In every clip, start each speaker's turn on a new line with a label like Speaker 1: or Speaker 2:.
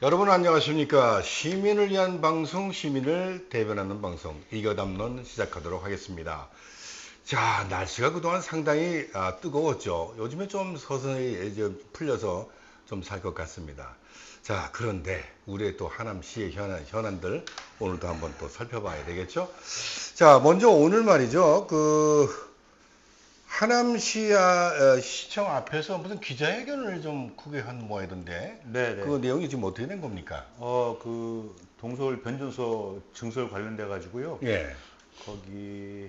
Speaker 1: 여러분 안녕하십니까? 시민을 위한 방송 시민을 대변하는 방송. 이겨담론 시작하도록 하겠습니다. 자 날씨가 그동안 상당히 아, 뜨거웠죠. 요즘에 좀 서서히 이제 풀려서 좀 살 것 같습니다. 자 그런데 우리의 또 하남시의 현안, 현안들 오늘도 한번 또 살펴봐야 되겠죠? 자 먼저 오늘 말이죠. 그 하남시 아, 시청 앞에서 무슨 기자회견을 좀 크게 한 모양이던데
Speaker 2: 네네.
Speaker 1: 그 내용이 지금 어떻게 된 겁니까?
Speaker 2: 어, 그 동서울 변전소 증설 관련돼 가지고요.
Speaker 1: 예,
Speaker 2: 거기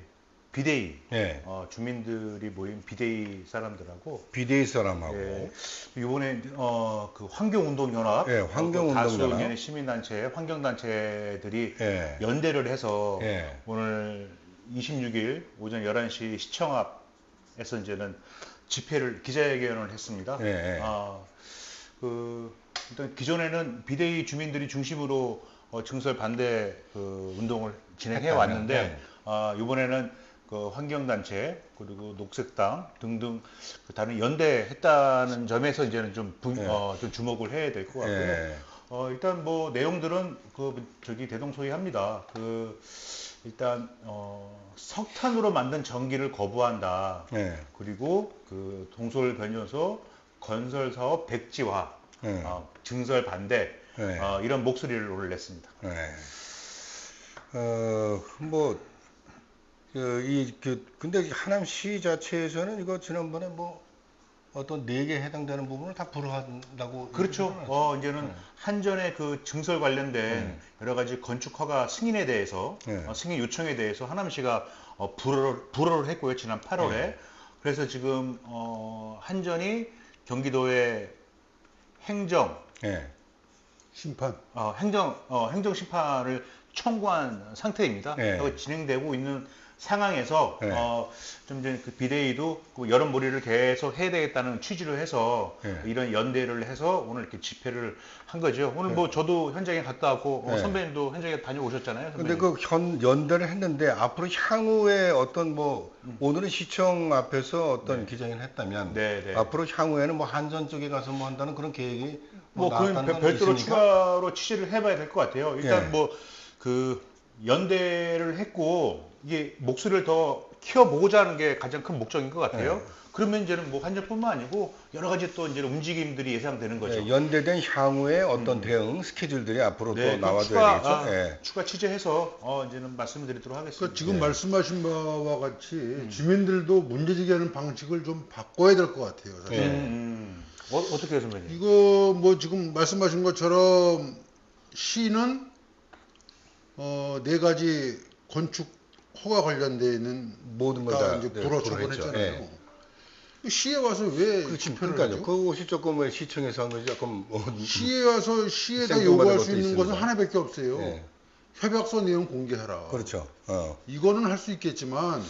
Speaker 2: 비대위
Speaker 1: 예.
Speaker 2: 어, 주민들이 모인 비대위 사람들하고
Speaker 1: 비대위 사람하고
Speaker 2: 예, 이번에 어, 그 환경운동연합,
Speaker 1: 예, 환경운동연합.
Speaker 2: 어, 그 다수 개의 시민단체, 환경단체들이
Speaker 1: 예,
Speaker 2: 연대를 해서
Speaker 1: 예.
Speaker 2: 오늘 26일 오전 11시 시청 앞 에서 이제는 집회를 기자회견을 했습니다.
Speaker 1: 예, 예.
Speaker 2: 아, 그 일단 기존에는 비대위 주민들이 중심으로 어, 증설 반대 그 운동을 진행해 왔는데
Speaker 1: 예.
Speaker 2: 아, 이번에는 그 환경단체 그리고 녹색당 등등 그 다른 연대했다는 점에서 이제는 좀, 분-
Speaker 1: 예.
Speaker 2: 어, 좀 주목을 해야 될 것 같고요.
Speaker 1: 예,
Speaker 2: 어, 일단 뭐 내용들은 그 저기 대동소이합니다. 그 일단 어, 석탄으로 만든 전기를 거부한다.
Speaker 1: 예,
Speaker 2: 그리고 그 동서울 변연소 건설 사업 백지화,
Speaker 1: 예,
Speaker 2: 어, 증설 반대
Speaker 1: 예.
Speaker 2: 어, 이런 목소리를 오늘 냈습니다.
Speaker 1: 예. 어, 뭐, 그, 이, 그, 근데 하남시 자체에서는 이거 지난번에 뭐 어떤 네개 해당되는 부분을 다 불허한다고.
Speaker 2: 그렇죠. 어, 이제는
Speaker 1: 네.
Speaker 2: 한전의 그 증설 관련된
Speaker 1: 음.
Speaker 2: 여러 가지 건축 허가 승인에 대해서
Speaker 1: 네.
Speaker 2: 어, 승인 요청에 대해서 하남시가 어, 불허를, 불허를 했고요. 지난 8월에.
Speaker 1: 네.
Speaker 2: 그래서 지금 어, 한전이 경기도의 행정
Speaker 1: 예,
Speaker 3: 심판.
Speaker 2: 어, 행정 어, 행정 심판을 청구한 상태입니다.
Speaker 1: 네.
Speaker 2: 진행되고 있는 상황에서
Speaker 1: 네.
Speaker 2: 어, 좀 전에 그 비대위도 그 여론 몰이를 계속 해야 되겠다는 취지로 해서
Speaker 1: 네.
Speaker 2: 이런 연대를 해서 오늘 이렇게 집회를 한 거죠. 오늘 뭐 저도 현장에 갔다 왔고 어,
Speaker 1: 네.
Speaker 2: 선배님도 현장에 다녀오셨잖아요.
Speaker 1: 근데
Speaker 2: 선배님.
Speaker 1: 그현 연대를 했는데 앞으로 향후에 어떤 뭐 오늘은 시청 앞에서 어떤
Speaker 2: 네.
Speaker 1: 기자회견을 했다면
Speaker 2: 네, 네.
Speaker 1: 앞으로 향후에는 뭐 한전 쪽에 가서 뭐 한다는 그런 계획이 뭐,
Speaker 2: 뭐 그건 별- 별도로? 추가로 취재를 해봐야 될 것 같아요. 일단
Speaker 1: 예.
Speaker 2: 뭐그 연대를 했고 이게 목소리를 더 키워보고자 하는 게 가장 큰 목적인 것 같아요.
Speaker 1: 예.
Speaker 2: 그러면 이제는 뭐 한전뿐만 아니고 여러 가지 또 이제 움직임들이 예상되는 거죠.
Speaker 1: 네, 연대된 향후에 어떤 대응 스케줄들이 앞으로 또
Speaker 2: 네, 그
Speaker 1: 나와줘야
Speaker 2: 추가,
Speaker 1: 되겠죠.
Speaker 2: 아,
Speaker 1: 예.
Speaker 2: 추가 취재해서 어, 이제는 말씀을 드리도록 하겠습니다.
Speaker 3: 그러니까 지금
Speaker 1: 네.
Speaker 3: 말씀하신 바와 같이 주민들도 문제제기하는 방식을 좀 바꿔야 될 것 같아요. 사실.
Speaker 1: 네.
Speaker 2: 음, 음. 어, 어떻게 해요, 선배님?
Speaker 3: 이거 뭐 지금 말씀하신 것처럼 시는 어, 네 가지 건축 허가 관련돼 있는
Speaker 1: 모든 걸다다
Speaker 3: 이제
Speaker 1: 네, 불허했죠.
Speaker 3: 처분했잖아요.
Speaker 1: 예.
Speaker 3: 그 시에 와서 왜
Speaker 1: 그
Speaker 3: 집회를
Speaker 1: 그러니까요.
Speaker 3: 하죠?
Speaker 1: 그것이 조금 왜 시청에서 한 것이 조금 뭐,
Speaker 3: 시에 와서 시에다 요구할 수 있는 것은. 하나밖에 없어요.
Speaker 1: 예.
Speaker 3: 협약서 내용 공개하라.
Speaker 1: 그렇죠. 어.
Speaker 3: 이거는 할 수 있겠지만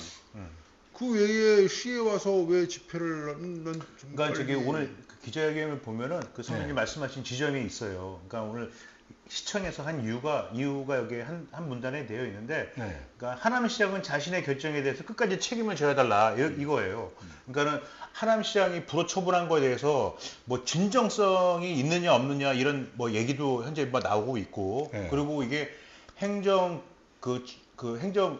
Speaker 3: 그 외에 시에 와서 왜 집회를 좀
Speaker 2: 그러니까 저기 오늘 그 기자회견을 보면은 그 선생님
Speaker 1: 네.
Speaker 2: 말씀하신 지점이 있어요. 그러니까 오늘 시청에서 한 이유가 이유가 여기 한, 한 문단에 되어 있는데
Speaker 1: 네.
Speaker 2: 그러니까 하남 시장은 자신의 결정에 대해서 끝까지 책임을 져야 달라 이- 이거예요. 그러니까는 하남 시장이 불허 처분한 거에 대해서 뭐 진정성이 있느냐 없느냐 이런 뭐 얘기도 현재 뭐 나오고 있고
Speaker 1: 네.
Speaker 2: 그리고 이게 행정 그, 그 행정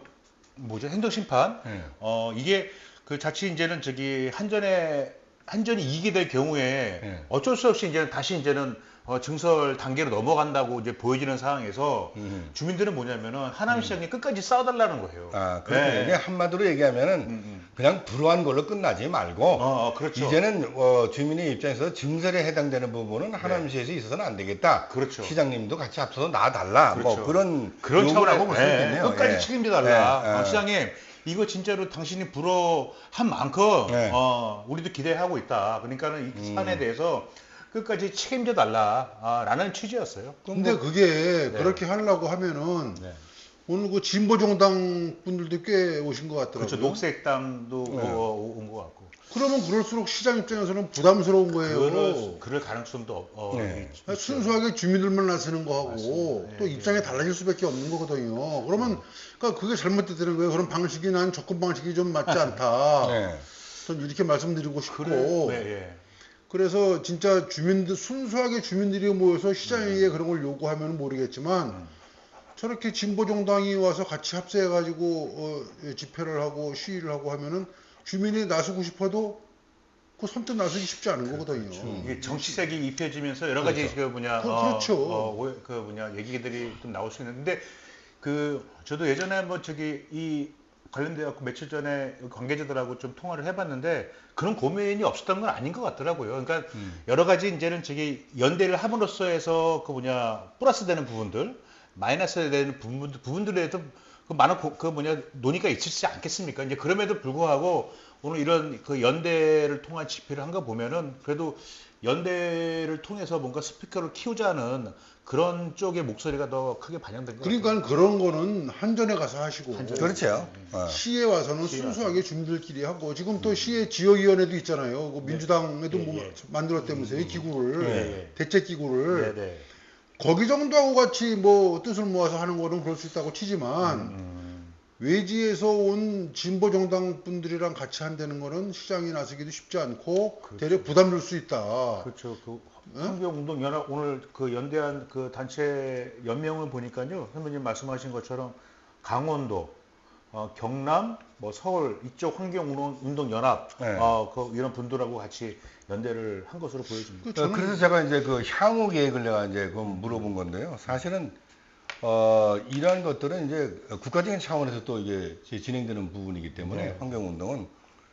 Speaker 2: 뭐죠 행정 심판
Speaker 1: 네.
Speaker 2: 어 이게 그 자칫 이제는 저기 한전에 한전이 이기게 될 경우에
Speaker 1: 네.
Speaker 2: 어쩔 수 없이 이제는 다시 이제는 어, 증설 단계로 넘어간다고 이제 보여지는 상황에서
Speaker 1: 음.
Speaker 2: 주민들은 뭐냐면은 하남 시장이 끝까지 싸워달라는 거예요.
Speaker 1: 아, 그렇군요.
Speaker 2: 네.
Speaker 1: 한마디로 얘기하면은
Speaker 2: 음, 음.
Speaker 1: 그냥 불허한 걸로 끝나지 말고
Speaker 2: 어, 어, 그렇죠.
Speaker 1: 이제는 어, 주민의 입장에서 증설에 해당되는 부분은 하남시에서 있어서는 안 되겠다.
Speaker 2: 네. 그렇죠.
Speaker 1: 시장님도 같이 앞서서 나와달라. 뭐
Speaker 2: 그렇죠.
Speaker 1: 그런
Speaker 2: 그런
Speaker 1: 요구라고
Speaker 2: 차원에서
Speaker 1: 볼수
Speaker 2: 예,
Speaker 1: 있겠네요.
Speaker 2: 끝까지
Speaker 1: 예.
Speaker 2: 책임져 달라.
Speaker 1: 예, 예.
Speaker 2: 어, 시장님 이거 진짜로 당신이 불어한 만큼
Speaker 1: 네.
Speaker 2: 어, 우리도 기대하고 있다. 그러니까는 이
Speaker 1: 음.
Speaker 2: 사안에 대해서 끝까지 책임져 달라라는 취지였어요.
Speaker 3: 근데 그게 그렇게 하려고 하면은
Speaker 2: 네.
Speaker 3: 오늘 그 진보 정당 분들도 꽤 오신 것 같더라고요.
Speaker 2: 그렇죠. 녹색당도
Speaker 1: 네.
Speaker 2: 온것 같고.
Speaker 3: 그러면 그럴수록 시장 입장에서는 부담스러운 거예요.
Speaker 2: 그럴, 그럴 가능성도 없- 어,
Speaker 1: 네.
Speaker 2: 있-
Speaker 3: 순수하게 주민들만 나서는 거하고
Speaker 2: 맞습니다.
Speaker 3: 또
Speaker 2: 예,
Speaker 3: 입장이 달라질 수밖에 없는 거거든요. 그러면 그러니까 그게 잘못되는 거예요. 그런 방식이 난 접근 방식이 좀 맞지 않다.
Speaker 1: 네.
Speaker 3: 전 이렇게 말씀드리고 싶고
Speaker 2: 그래, 네, 예.
Speaker 3: 그래서 진짜 주민들 순수하게 주민들이 모여서 시장에게 그런 걸 요구하면 모르겠지만 저렇게 진보 정당이 와서 같이 합세해 가지고 어, 예, 집회를 하고 시위를 하고 하면은 주민이 나서고 싶어도 그 선뜻 나서기 쉽지 않은 거거든요.
Speaker 2: 이게 정치색이 입혀지면서 여러 가지 그 뭐냐
Speaker 3: 그-
Speaker 2: 어,
Speaker 3: 그렇죠.
Speaker 2: 어, 그 뭐냐 얘기들이 좀 나올 수 있는데 그 저도 예전에 뭐 저기 이 관련돼 갖고 며칠 전에 관계자들하고 좀 통화를 해봤는데 그런 고민이 없었던 건 아닌 것 같더라고요. 그러니까 여러 가지 이제는 저기 연대를 함으로써 해서 그 뭐냐 플러스 되는 부분들 마이너스 되는 부분들 부분들에도 그 많은 고- 그 뭐냐 논의가 있지 않겠습니까? 이제 그럼에도 불구하고 오늘 이런 그 연대를 통한 집회를 한 거 보면은 그래도 연대를 통해서 뭔가 스피커를 키우자는 그런 쪽의 목소리가 더 크게 반영된 것 같아요.
Speaker 3: 그러니까 그런 거는 한전에 가서 하시고
Speaker 1: 그렇죠. 어.
Speaker 3: 시에 와서는
Speaker 2: 시에
Speaker 3: 순수하게 주민들끼리 하고 지금 또 시의 지역위원회도 있잖아요. 그 민주당에도
Speaker 2: 예,
Speaker 3: 뭐
Speaker 2: 예.
Speaker 3: 만들었다면서요 기구를
Speaker 2: 예, 예.
Speaker 3: 대책 기구를. 거기 정도하고 같이 뭐 뜻을 모아서 하는 거는 그럴 수 있다고 치지만
Speaker 2: 음.
Speaker 3: 외지에서 온 진보 정당 분들이랑 같이 한다는 거는 시장에 나서기도 쉽지 않고 대략 부담 줄 수 있다.
Speaker 2: 그렇죠. 그 환경운동 연합 오늘 그 연대한 그 단체 연명을 보니까요. 선배님 말씀하신 것처럼 강원도, 어, 경남, 뭐 서울 이쪽 환경운동 연합
Speaker 1: 네.
Speaker 2: 어, 그 이런 분들하고 같이 연대를 한 것으로 보여집니다.
Speaker 3: 그
Speaker 1: 어,
Speaker 3: 저는
Speaker 1: 그래서 제가 이제 그 향후 계획을 내가 이제 그 물어본 건데요. 사실은 어, 이러한 것들은 이제 국가적인 차원에서 또 이게 진행되는 부분이기 때문에
Speaker 2: 네.
Speaker 1: 환경운동은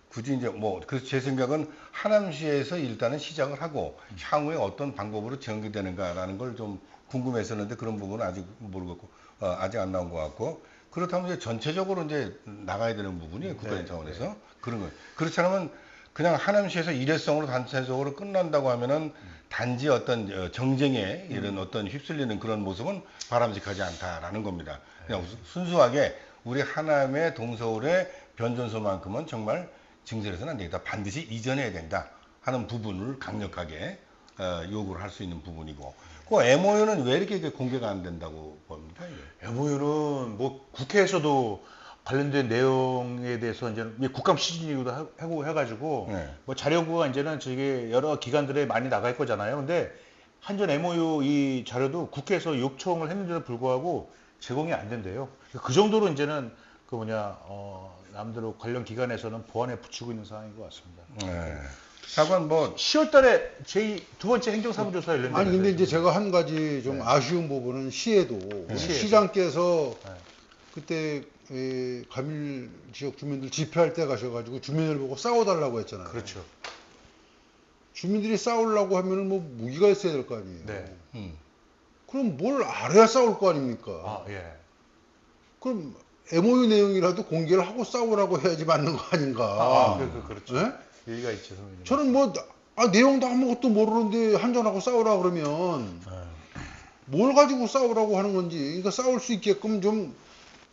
Speaker 1: 굳이 이제 뭐, 그래서 제 생각은 하남시에서 일단은 시작을 하고 향후에 어떤 방법으로 전개되는가라는 걸 좀 궁금했었는데 그런 부분은 아직 모르겠고, 어, 아직 안 나온 것 같고, 그렇다면 이제 전체적으로 이제 나가야 되는 부분이 국가적인
Speaker 2: 네,
Speaker 1: 차원에서 그런 거. 그렇지 않으면 그냥 하남시에서 일회성으로 단체적으로 끝난다고 하면은 단지 어떤 어, 정쟁에 이런 어떤 휩쓸리는 그런 모습은 바람직하지 않다라는 겁니다. 그냥 순수하게 우리 하남의 동서울의 변전소만큼은 정말 증설해서는 안 되겠다. 반드시 이전해야 된다 하는 부분을 강력하게 어, 요구를 할 수 있는 부분이고 그 MOU는 왜 이렇게 그 공개가 안 된다고 봅니까?
Speaker 2: MOU는 뭐 국회에서도 관련된 내용에 대해서 이제 국감 시즌이기도 하- 하고 해가지고
Speaker 1: 네.
Speaker 2: 뭐 자료가 이제는 저기 여러 기관들에 많이 나갈 거잖아요. 근데 한전 MOU 이 자료도 국회에서 요청을 했는데도 불구하고 제공이 안 된대요. 그 정도로 이제는 그 뭐냐 어 남대로 관련 기관에서는 보안에 붙이고 있는 상황인 것 같습니다.
Speaker 1: 네. 하여간 뭐
Speaker 2: 10월달에 제 두 번째 행정사무조사 열렸는데
Speaker 3: 아니 근데 이제 제가 한 가지 좀
Speaker 2: 네.
Speaker 3: 아쉬운 부분은 시에도
Speaker 2: 시에도.
Speaker 3: 시장께서
Speaker 2: 네.
Speaker 3: 그때 에, 가밀 지역 주민들 집회할 때 가셔가지고 주민을 보고 싸워달라고 했잖아요.
Speaker 2: 그렇죠.
Speaker 3: 주민들이 싸우려고 하면은 뭐 무기가 있어야 될 거 아니에요.
Speaker 2: 네.
Speaker 1: 음.
Speaker 3: 그럼 뭘 알아야 싸울 거 아닙니까?
Speaker 2: 아 예.
Speaker 3: 그럼 MOU 내용이라도 공개를 하고 싸우라고 해야지 맞는 거 아닌가?
Speaker 2: 아, 그, 그, 그렇죠.
Speaker 3: 예?
Speaker 2: 얘기가 있죠, 선배님.
Speaker 3: 저는 뭐 아, 내용도 아무것도 모르는데 한전하고 싸우라 그러면
Speaker 2: 네.
Speaker 3: 뭘 가지고 싸우라고 하는 건지 그러니까 싸울 수 있게끔 좀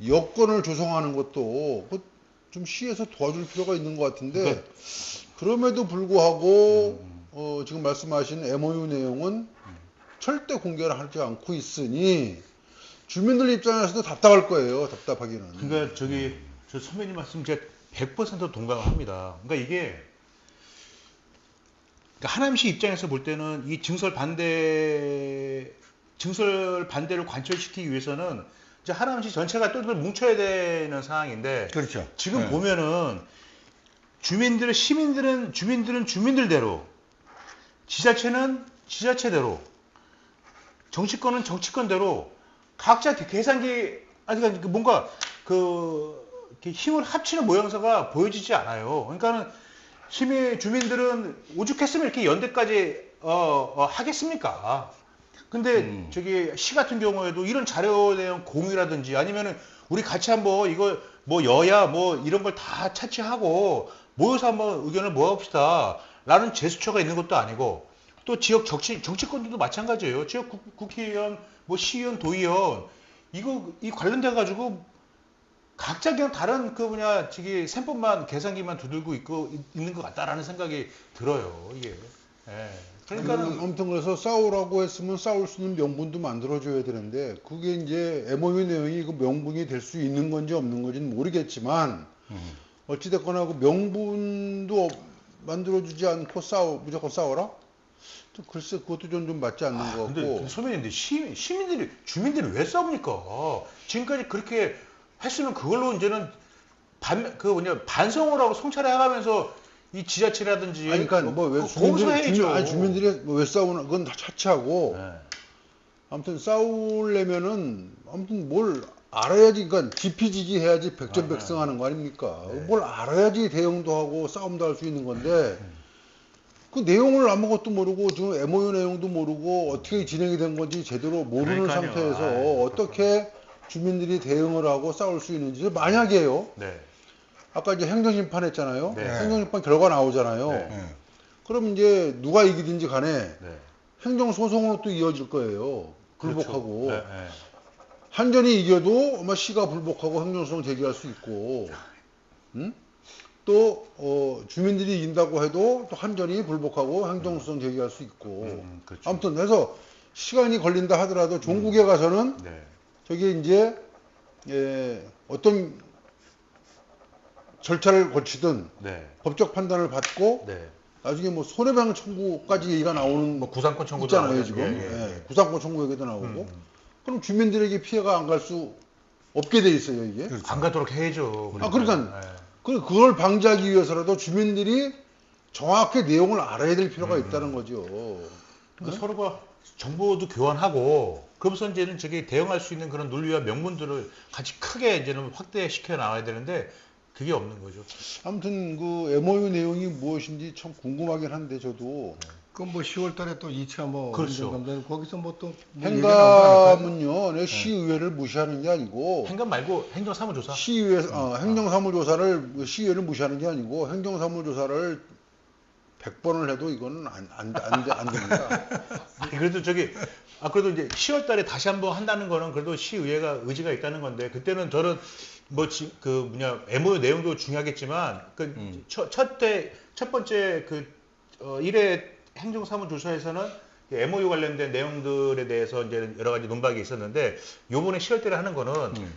Speaker 3: 여건을 조성하는 것도 그좀 시에서 도와줄 필요가 있는 것 같은데
Speaker 2: 그러니까
Speaker 3: 그럼에도 불구하고
Speaker 2: 음.
Speaker 3: 어, 지금 말씀하신 MOU 내용은 절대 공개를 하지 않고 있으니 주민들 입장에서도 답답할 거예요. 답답하기는.
Speaker 2: 그러니까 저기 저 선배님 말씀 제가 100% 동감합니다. 그러니까 이게 그러니까 하남시 입장에서 볼 때는 이 증설 반대 증설 반대를 관철시키기 위해서는 이제 하남시 전체가 똘똘 뭉쳐야 되는 상황인데
Speaker 1: 그렇죠.
Speaker 2: 지금
Speaker 1: 네.
Speaker 2: 보면은 주민들 시민들은 주민들은 주민들대로 지자체는 지자체대로 정치권은 정치권대로 각자 계산기 아니 그러니까 뭔가 그 힘을 합치는 모양새가 보여지지 않아요. 그러니까는 시민 주민들은 오죽했으면 이렇게 연대까지 어, 어, 하겠습니까? 근데
Speaker 1: 음.
Speaker 2: 저기 시 같은 경우에도 이런 자료 내용 공유라든지 아니면은 우리 같이 한번 이거 뭐 여야 뭐 이런 걸 다 차치하고 모여서 한번 의견을 모아봅시다. 라는 제스처가 있는 것도 아니고 또 지역 정치, 정치권들도 마찬가지예요. 지역 국, 국회의원, 뭐 시의원, 도의원 이거 이 관련돼 가지고 각자 그냥 다른 그 뭐냐 저기 셈법만 계산기만 두들고 있고 있는 것 같다라는 생각이 들어요. 이게. 예. 그러니까는
Speaker 3: 음, 아무튼 그래서 싸우라고 했으면 싸울 수 있는 명분도 만들어줘야 되는데 그게 이제 MOU 내용이 그 명분이 될 수 있는 건지 없는 건지는 모르겠지만
Speaker 1: 음.
Speaker 3: 어찌됐거나 그 명분도 없- 만들어주지 않고 싸워 무조건 싸워라? 또 글쎄 그것도 좀, 좀 맞지 않는 것 같고
Speaker 2: 아, 근데, 소변인데 시민, 시민들이 주민들이 왜 싸웁니까? 지금까지 그렇게 했으면 그걸로 이제는 반, 그 뭐냐 반성을 하고 성찰해 가면서 이 지자체라든지
Speaker 3: 아니 그러니까 뭐왜
Speaker 2: 그
Speaker 3: 주민들이 아니 주민들이 뭐 왜 싸우나 그건 다 차치하고
Speaker 2: 네.
Speaker 3: 아무튼 싸우려면은 아무튼 뭘 알아야지 그러니까 지피지기 해야지 백전백승하는 거 아닙니까?
Speaker 2: 네.
Speaker 3: 뭘 알아야지 대응도 하고 싸움도 할 수 있는 건데 그 내용을 아무것도 모르고 지금 MOU 내용도 모르고 어떻게 진행이 된 건지 제대로 모르는
Speaker 2: 그러니까요.
Speaker 3: 상태에서
Speaker 2: 아이,
Speaker 3: 어떻게 주민들이 대응을 하고 싸울 수 있는지 만약에요.
Speaker 2: 네.
Speaker 3: 아까 이제 행정심판 했잖아요.
Speaker 2: 네.
Speaker 3: 행정심판 결과 나오잖아요.
Speaker 2: 네.
Speaker 1: 예.
Speaker 3: 그럼 이제 누가 이기든지 간에
Speaker 2: 네.
Speaker 3: 행정소송으로 또 이어질 거예요. 불복하고.
Speaker 2: 그렇죠. 네, 네.
Speaker 3: 한전이 이겨도 아마 시가 불복하고 행정소송 제기할 수 있고, 응? 또 어, 주민들이 이긴다고 해도 또 한전이 불복하고 행정소송 제기할 수 있고.
Speaker 2: 음, 그렇죠.
Speaker 3: 아무튼 해서 시간이 걸린다 하더라도 종국에 가서는
Speaker 2: 네.
Speaker 3: 저게 이제 예, 어떤 절차를 거치든
Speaker 2: 네.
Speaker 3: 법적 판단을 받고
Speaker 2: 네.
Speaker 3: 나중에 뭐 손해배상 청구까지 얘기가 나오는
Speaker 2: 뭐 구상권 청구도
Speaker 3: 있잖아요. 지금
Speaker 2: 예, 예, 예.
Speaker 3: 예, 구상권 청구 얘기도 나오고
Speaker 2: 음.
Speaker 3: 그럼 주민들에게 피해가 안 갈 수 없게 돼 있어요 이게
Speaker 2: 안 가도록 해야죠.
Speaker 3: 아, 그러니까.
Speaker 2: 네.
Speaker 3: 그 그걸 방지하기 위해서라도 주민들이 정확히 내용을 알아야 될 필요가
Speaker 2: 음.
Speaker 3: 있다는 거죠
Speaker 2: 그러니까 서로가 정보도 교환하고 그러면서 이제는 저기 대응할 수 있는 그런 논리와 명분들을 같이 크게 이제는 확대시켜 나와야 되는데 그게 없는 거죠.
Speaker 3: 아무튼 그 MOU 내용이 무엇인지 참 궁금하긴 한데 저도
Speaker 1: 그럼 뭐 10월 달에 또 2차 뭐
Speaker 2: 그렇죠.
Speaker 1: 행정감사는 거기서 뭐또 뭐?
Speaker 3: 행감은요 내 시의회를 무시하는 게 아니고
Speaker 2: 행감 말고 행정사무조사.
Speaker 3: 시의회 어, 행정사무조사를 시의회를 무시하는 게 아니고 행정사무조사를 100번을 해도 이거는 안, 안, 안, 됩니다.
Speaker 2: 아니, 그래도 저기 아 그래도 이제 10월 달에 다시 한번 한다는 거는 그래도 시의회가 의지가 있다는 건데 그때는 저는 뭐그 뭐냐 MOU 내용도 중요하겠지만
Speaker 1: 음.
Speaker 2: 그첫첫 번째 그 어, 1회 행정사무 조사에서는 MOU 관련된 내용들에 대해서 이제 여러 가지 논박이 있었는데 요번에 10월 달에 하는 거는
Speaker 1: 음.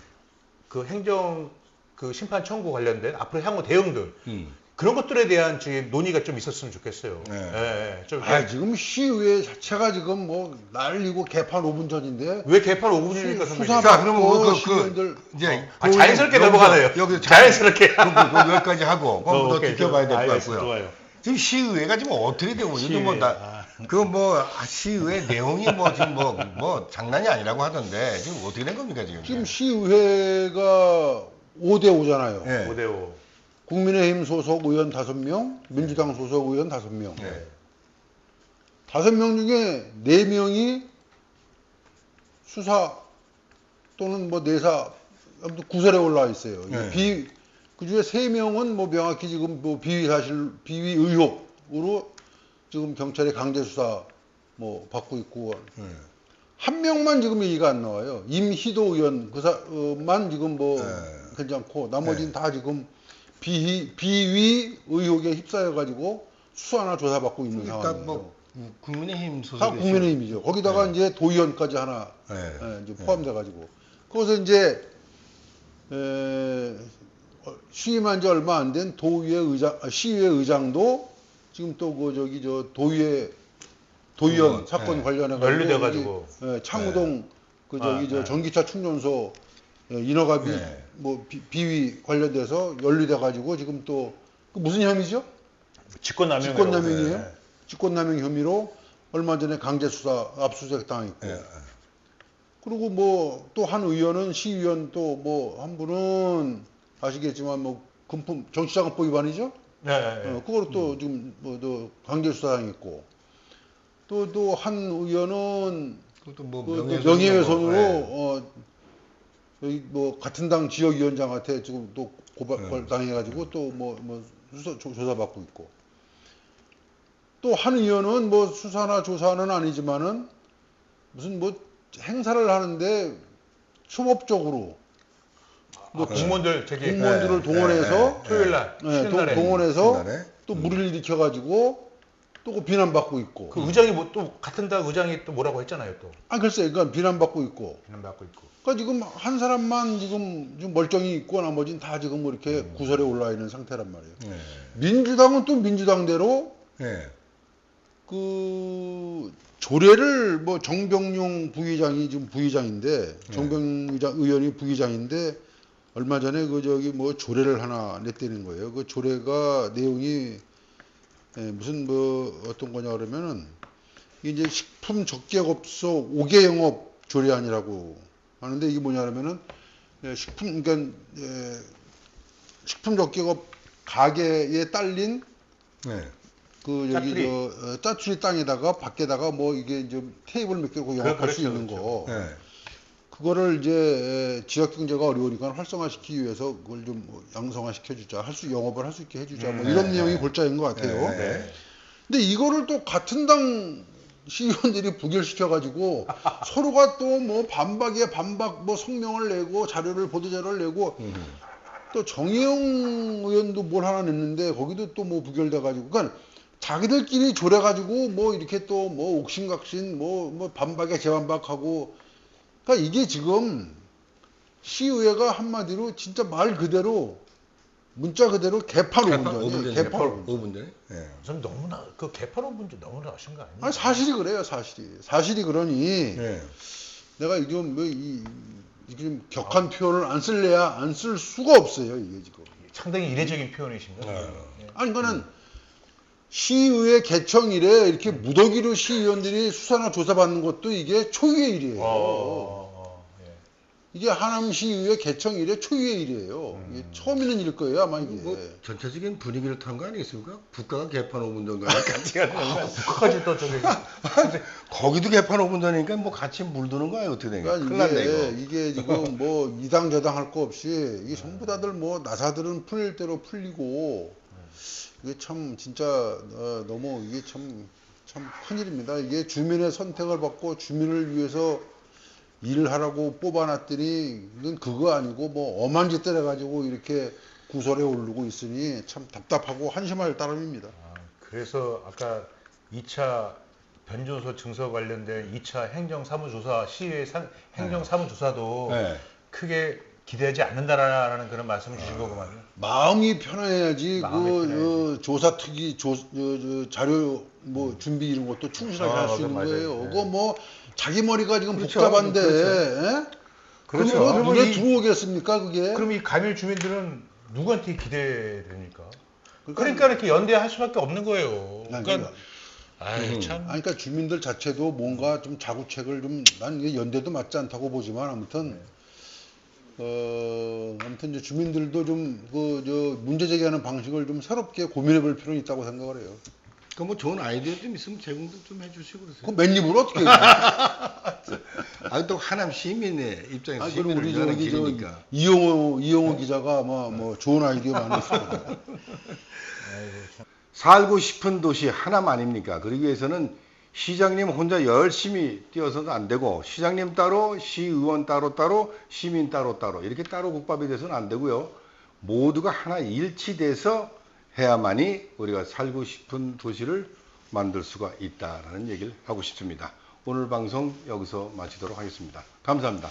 Speaker 2: 그 행정 그 심판 청구 관련된 앞으로 향후 대응들
Speaker 1: 음.
Speaker 2: 그런 것들에 대한 지금 논의가 좀 있었으면 좋겠어요.
Speaker 1: 네.
Speaker 2: 예, 예. 좀
Speaker 3: 아, 지금 시의회 자체가 지금 뭐 난리고 개판 5분 전인데
Speaker 2: 왜 개판 5분입니까,
Speaker 3: 수-
Speaker 2: 선배님?
Speaker 1: 자, 그러면 뭐 그,
Speaker 3: 시민들-
Speaker 1: 그 이제
Speaker 2: 아, 자연스럽게 넘어가네요.
Speaker 1: 여기서
Speaker 2: 자연스럽게.
Speaker 1: 그, 그, 그 여기까지 하고 그럼
Speaker 2: 어,
Speaker 1: 더
Speaker 2: 오케이,
Speaker 1: 지켜봐야 될 것
Speaker 2: 알겠습니다.
Speaker 1: 같고요.
Speaker 2: 좋아요.
Speaker 1: 지금 시의회가 지금 어떻게 되고 있는지
Speaker 2: 시의회.
Speaker 1: 뭐나
Speaker 2: 아.
Speaker 1: 그뭐 시의회 내용이 뭐 지금 뭐 뭐 장난이 아니라고 하던데 지금 어떻게 된 겁니까 지금?
Speaker 3: 지금 시의회가 5대 5잖아요.
Speaker 1: 예.
Speaker 2: 5대 5.
Speaker 3: 국민의힘 소속 의원 5명, 민주당 소속 의원 5명.
Speaker 1: 네.
Speaker 3: 다섯 명 중에 네 명이 수사 또는 뭐 내사 아무튼 구설에 올라와 있어요.
Speaker 1: 네.
Speaker 3: 비 그 중에 세 명은 뭐 명확히 지금 뭐 비위 사실 비위 의혹으로 지금 경찰에 강제 수사 뭐 받고 있고
Speaker 1: 예.
Speaker 3: 한 명만 지금 얘기가 안 나와요. 임희도 의원 그사만 지금 뭐
Speaker 1: 네.
Speaker 3: 괜찮고 나머지는 다 지금 비위 비위 의혹에 휩싸여 가지고 수사나 조사받고 있는
Speaker 1: 그러니까
Speaker 3: 상황이에요.
Speaker 1: 뭐 국민의힘 소속이
Speaker 3: 다 국민의힘이죠. 거기다가 이제 도의원까지 하나
Speaker 1: 네.
Speaker 3: 예, 이제 포함돼 가지고 거기서 이제 에, 어, 취임한 지 얼마 안 된 도의회 의장 아, 시의회 의장도 지금 또 그 저기 저 도의회 도의원
Speaker 1: 음,
Speaker 3: 사건
Speaker 1: 네.
Speaker 3: 관련해
Speaker 2: 연루돼가지고.
Speaker 3: 예, 창우동 그 저기
Speaker 2: 아,
Speaker 3: 저
Speaker 2: 네.
Speaker 3: 전기차 충전소 예, 인허가비
Speaker 1: 네.
Speaker 3: 뭐 비, 비위 관련돼서 연루돼 가지고 지금 또그 무슨 혐의죠?
Speaker 2: 직권남용.
Speaker 3: 직권남용이에요?
Speaker 2: 네.
Speaker 3: 직권남용 혐의로 얼마 전에 강제 수사 압수수색 당했고
Speaker 1: 예.
Speaker 3: 그리고 뭐 또 한 의원은 시의원 또 뭐 한 분은 아시겠지만 뭐 금품 정치자금법 위반이죠?
Speaker 2: 네, 네, 네.
Speaker 3: 어, 그거로 또 지금 뭐또 강제 수사 당했고 또 또 한 의원은
Speaker 1: 그것도 뭐
Speaker 3: 그, 그
Speaker 1: 명예훼손
Speaker 3: 명예훼손으로
Speaker 1: 네.
Speaker 3: 어 여기 뭐 같은 당 지역위원장한테 지금 또 고발
Speaker 1: 네.
Speaker 3: 당해가지고 또 뭐뭐 수사 조- 조사받고 있고 또 한 의원은 뭐 수사나 조사는 아니지만은 무슨 뭐 행사를 하는데 초법적으로
Speaker 2: 뭐 공무원들 저기
Speaker 3: 공무원들을
Speaker 1: 네,
Speaker 3: 동원해서
Speaker 1: 네, 네.
Speaker 2: 토요일 날
Speaker 3: 네, 동- 동원해서? 또 물을 일으켜가지고 또 비난받고 있고.
Speaker 2: 그 의장이 뭐 또 같은 당 의장이 또 뭐라고 했잖아요 또
Speaker 3: 아 글쎄, 그러니까 비난받고 있고.
Speaker 2: 비난받고 있고.
Speaker 3: 그러니까 지금 한 사람만 지금 좀 멀쩡히 있고 나머지는 다 지금 뭐 이렇게
Speaker 2: 음.
Speaker 3: 구설에 올라 있는 상태란 말이에요.
Speaker 1: 네.
Speaker 3: 민주당은 또 민주당대로
Speaker 1: 네.
Speaker 3: 그 조례를 뭐 정병용 부의장이 지금 부의장인데 정병 의원이 부의장인데 얼마 전에 그 저기 뭐 조례를 하나 냈다는 거예요. 그 조례가 내용이 예, 무슨 뭐 어떤 거냐 그러면은 이제 식품 적객업소 5개 영업 조례안이라고 하는데 이게 뭐냐 그러면은 예, 식품 그러니까 예, 식품 적객업 가게에 딸린
Speaker 1: 네.
Speaker 3: 그 여기
Speaker 2: 짜투리.
Speaker 3: 저 어, 짜투리 땅에다가 밖에다가 뭐 이게 좀 테이블 몇 개고 영업할
Speaker 2: 그렇죠,
Speaker 3: 수 있는
Speaker 2: 그렇죠.
Speaker 3: 거
Speaker 1: 네.
Speaker 3: 그거를 이제 에, 지역 경제가 어려우니까 활성화시키기 위해서 그걸 좀뭐 양성화 시켜주자 할 수 영업을 할 수 있게 해주자 뭐
Speaker 1: 음,
Speaker 3: 이런
Speaker 1: 네,
Speaker 3: 내용이
Speaker 1: 네.
Speaker 3: 골자인 것 같아요.
Speaker 1: 네.
Speaker 2: 네.
Speaker 3: 근데 이거를 또 같은 당 시의원들이 부결시켜 가지고 서로가 또 뭐 반박에 반박 뭐 성명을 내고 자료를 보도 자료를 내고
Speaker 1: 음.
Speaker 3: 또 정의용 의원도 뭘 하나 냈는데 거기도 또 뭐 부결돼 가지고 그러니까 자기들끼리 조래 가지고 뭐 이렇게 또 뭐 옥신각신 뭐 뭐 반박에 재반박하고 그러니까 이게 지금 시의회가 한마디로 진짜 말 그대로 문자 그대로 개판
Speaker 1: 개판
Speaker 3: 오분전이에요.
Speaker 1: 5분
Speaker 3: 개판
Speaker 1: 전에.
Speaker 3: 오분전.
Speaker 1: 5분 전에. 네.
Speaker 2: 전 너무나 그 개판원 문제 너무나 하신 거 아니에요?
Speaker 3: 아니 사실이 그래요 사실이 사실이 그러니
Speaker 1: 네.
Speaker 3: 내가 이좀 뭐이 이게 좀 격한 표현을 안 쓸래야 안 쓸 수가 없어요 이게 지금
Speaker 2: 상당히 이례적인 표현이신 거예요.
Speaker 1: 네.
Speaker 2: 예.
Speaker 3: 아니 그거는 시의회 개청일에 이렇게 무더기로 시의원들이 수사나 조사받는 것도 이게 초유의 일이에요.
Speaker 2: 어, 예.
Speaker 3: 이게 하남 시의회 개청일에 초유의 일이에요. 이게 처음 있는 일일 거예요 아마 이게.
Speaker 1: 뭐 전체적인 분위기를 타는 거 아니겠습니까? 국가가 개판 5분 전과 같이 가는?
Speaker 2: 끝까지 또 저기
Speaker 1: 거기도 개판 5분 전이니까 뭐 같이 물드는 거예요 어떻게 된 거야? 큰일
Speaker 3: 그러니까
Speaker 1: 났네
Speaker 3: 이게,
Speaker 1: 이거.
Speaker 3: 이게 지금 뭐 이당 저당 할 거 없이 이게 전부 다들 뭐 나사들은 풀릴 대로 풀리고 이게 참 진짜 어, 너무 이게 참 참 큰일입니다. 이게 주민의 선택을 받고 주민을 위해서 일을 하라고 뽑아놨더니 이건 그거 아니고 뭐 엄한 짓들 해가지고 이렇게 구설에 오르고 있으니 참 답답하고 한심할 따름입니다.
Speaker 2: 아, 그래서 아까 2차 변조소 증서 관련된 2차 행정사무조사 시의 상- 행정사무조사도
Speaker 1: 네.
Speaker 2: 크게 기대하지 않는다라는 그런 말씀을 주신 거구만요.
Speaker 3: 마음이 편해야지
Speaker 2: 마음이
Speaker 3: 그
Speaker 2: 편해야지.
Speaker 3: 어, 조사 특위 조, 저, 저, 자료 뭐 준비 이런 것도 충실하게
Speaker 2: 아,
Speaker 3: 할 수 있는
Speaker 2: 맞아요.
Speaker 3: 거예요.
Speaker 2: 네.
Speaker 3: 그거 뭐 자기 머리가 지금
Speaker 1: 그렇죠.
Speaker 3: 복잡한데
Speaker 1: 그렇죠.
Speaker 3: 예?
Speaker 2: 그렇죠.
Speaker 3: 그럼 뭐 눈에
Speaker 2: 이-
Speaker 3: 들어오겠습니까 그게?
Speaker 2: 그럼 이 감일 주민들은 누구한테 기대됩니까?
Speaker 3: 그러니까,
Speaker 2: 그러니까 이렇게 연대할 수밖에 없는 거예요.
Speaker 3: 아니,
Speaker 2: 그러니까
Speaker 1: 음.
Speaker 2: 아이 참
Speaker 3: 아니, 그러니까 주민들 자체도 뭔가 좀 자구책을 좀 난 연대도 맞지 않다고 보지만 아무튼 어 아무튼 이제 주민들도 좀 그 저 문제 제기하는 방식을 좀 새롭게 고민해 볼 필요는 있다고 생각을 해요.
Speaker 1: 그뭐 좋은 아이디어 좀 있으면 제공도 좀 해주시고
Speaker 3: 그
Speaker 1: 그러세요.
Speaker 3: 맨입으로 어떻게 해요?
Speaker 1: 아또 하남 시민의 입장에서
Speaker 3: 아,
Speaker 1: 시민을
Speaker 3: 우리
Speaker 1: 위하는
Speaker 3: 저기 저
Speaker 1: 길이니까.
Speaker 3: 이용호 이용호 기자가 아마 뭐 좋은 아이디어 많이 있습니다.
Speaker 1: 살고 싶은 도시 하남 아닙니까? 그러기 위해서는 시장님 혼자 열심히 뛰어서도 안 되고 시장님 따로 시의원 따로 따로 시민 따로 따로 이렇게 따로 국밥이 돼서는 안 되고요. 모두가 하나 일치돼서 해야만이 우리가 살고 싶은 도시를 만들 수가 있다라는 얘기를 하고 싶습니다. 오늘 방송 여기서 마치도록 하겠습니다. 감사합니다.